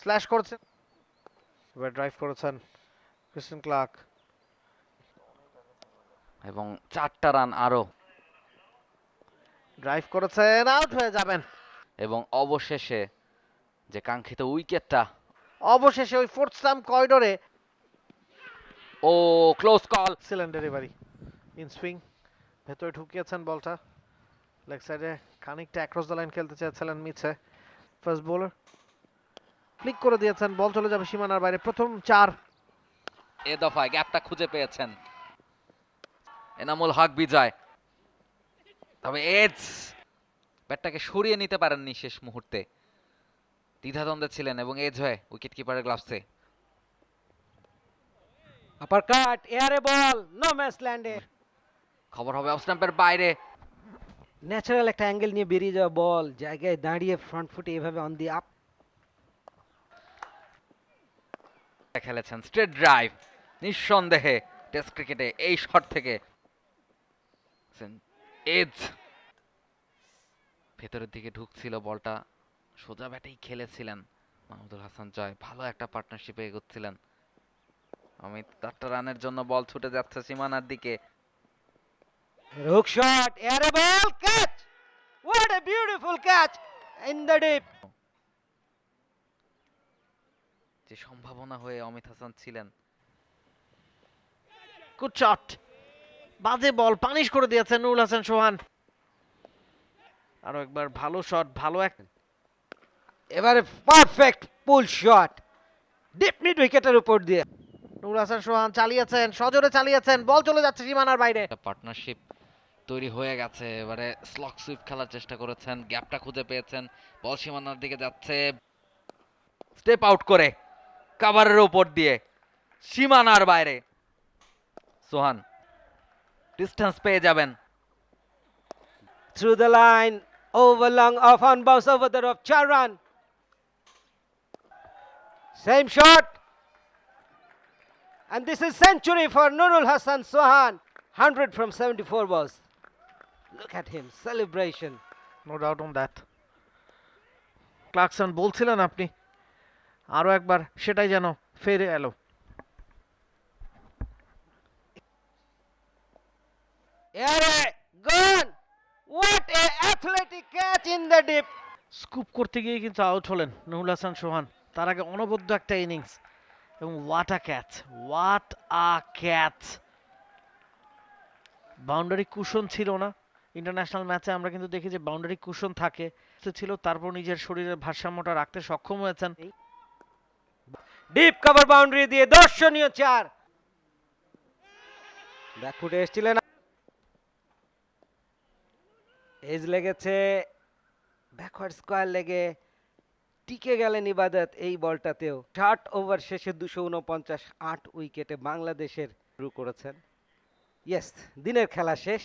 Slash করেছেন। এবার drive করেছেন ক্রিস্টিয়ান ক্লার্ক এবং চারটা রান আরও ড্রাইভ করেছেন আউট হয়ে যাবেন। এবং অবশেষে যে কাঙ্ক্ষিত উইকেটটা। অবশেষে ওই ফোর্থ স্টাম্প করিডোরে ও close call excellent delivery in swing ভেতরে ঢুকিয়েছেন বলটা। লেগ সাইডে খানিকটা অ্যাক্রস দ্য লাইন খেলতে চেয়েছিলেন মিছে ফার্স্ট বোলার ফ্লিক করে দিয়েছেন বল চলে যাবে সীমানার বাইরে। প্রথম চার। এ দফায় গ্যাপটা খুঁজে পেয়েছেন। এনামুল হক বিজয়। তবে এজ ব্যাটটাকে সরিয়ে নিতে পারেননি শেষ মুহূর্তে। দ্বিধাদ্বন্দ্বে ছিলেন এবং এজ হয়ে উইকেট কিপারের গ্লাভসে। আপার কাট এয়ারে বল নো ম্যাচ ল্যান্ডে খবর হবে অফ স্টাম্পের বাইরে। ন্যাচারাল একটা অ্যাঙ্গেল নিয়ে বেরিয়ে যাওয়া বল জায়গায় দাঁড়িয়ে ফ্রন্ট ফুটে এভাবে অন দি আপ খেলেছেন। স্ট্রেট ড্রাইভ নিঃসন্দেহে টেস্ট ক্রিকেটে এই শট থেকে এজ ভেতরের দিকে ঢুকছিল বলটা। সোজা ব্যাটেই খেলেছিলেন মাহমুদুল হাসান জয়। ভালো একটা পার্টনারশিপে এগোচ্ছিলেন। অমিত চারটা রানের জন্য বল ছুটে যাচ্ছে সীমানার দিকে। Hook shot, air a ball, catch! What a beautiful catch in the যে সম্ভাবনা হয়ে অমিত হাসান ছিলেন। গুড শট বাজে বল পানিশ করে দিয়েছেন নুরুল হাসান সোহান। আরও একবার ভালো শট ভালো এক এবারে perfect pull shot deep mid উইকেটের উপর দিয়ে। নুরুল হাসান সোহান চালিয়েছেন সজোরে চালিয়েছেন বল চলে যাচ্ছে সীমানার বাইরে। একটা পার্টনারশিপ তৈরি হয়ে গেছে এবারে স্লক সুইপ খেলার চেষ্টা করেছেন গ্যাপটা খুঁজে পেয়েছেন বল সীমানার দিকে যাচ্ছে। স্টেপ আউট করে। কাভারের উপর দিয়ে সীমানার বাইরে সোহান ডিস্টেন্স পেয়ে যাবেন through the line, over long, off on bounce over the rope, char run. Same shot. And this is century for Nurul Hassan Sohan. 100 from 74 balls. Look at him, celebration. No doubt on that Clarkson বলছিলেন আপনি আরও একবার সেটাই যেন ফিরে এলো. Scoop করতে গিয়ে কিন্তু আউট হলেন হাসান সোহান। তার আগে অনবদ্য একটা ইনিংস এবং what a catch what a catch boundary cushion ছিল না। ইন্টারন্যাশনাল ম্যাচে আমরা কিন্তু দেখি যে বাউন্ডারি কুশন থাকে। ছিল তারপর নিজের শরীরের ভারসাম্যটা রাখতে সক্ষম হয়েছেন। ডিপ কভার বাউন্ডারি দিয়ে দর্শনীয় চার। ব্যাকফুটে এসেছিলেন এজ লেগেছে ব্যাকওয়ার্ড স্কোয়ার লেগে, টিকে গেলেন ইবাদত এই বলটাতেও। ষাট ওভার শেষে দুশো উনপঞ্চাশ, আট উইকেটে বাংলাদেশের শুরু করেছেন। ইয়েস দিনের খেলা শেষ।